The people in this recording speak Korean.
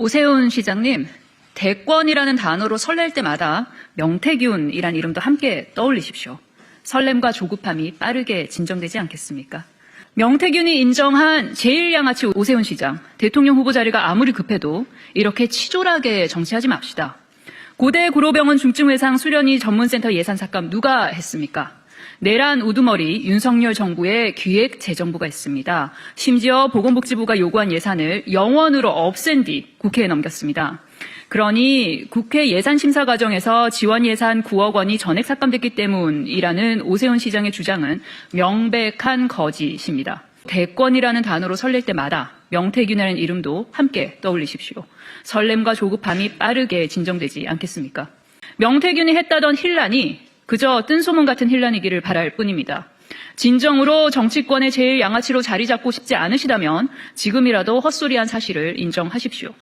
오세훈 시장님, 대권이라는 단어로 설렐 때마다 명태균이란 이름도 함께 떠올리십시오. 설렘과 조급함이 빠르게 진정되지 않겠습니까? 명태균이 인정한 제1양아치 오세훈 시장, 대통령 후보 자리가 아무리 급해도 이렇게 치졸하게 정치하지 맙시다. 고대 구로병원 중증 외상 수련의 전문센터 예산 삭감 누가 했습니까? 내란 우두머리 윤석열 정부의 기획 재정부가 있습니다. 심지어 보건복지부가 요구한 예산을 영원으로 없앤 뒤 국회에 넘겼습니다. 그러니 국회 예산 심사 과정에서 지원 예산 9억 원이 전액 삭감됐기 때문이라는 오세훈 시장의 주장은 명백한 거짓입니다. 대권이라는 단어로 설렐 때마다 명태균이라는 이름도 함께 떠올리십시오. 설렘과 조급함이 빠르게 진정되지 않겠습니까? 명태균이 했다던 힐란이 그저 뜬소문 같은 힐란이기를 바랄 뿐입니다. 진정으로 정치권의 제일 양아치로 자리 잡고 싶지 않으시다면 지금이라도 헛소리한 사실을 인정하십시오.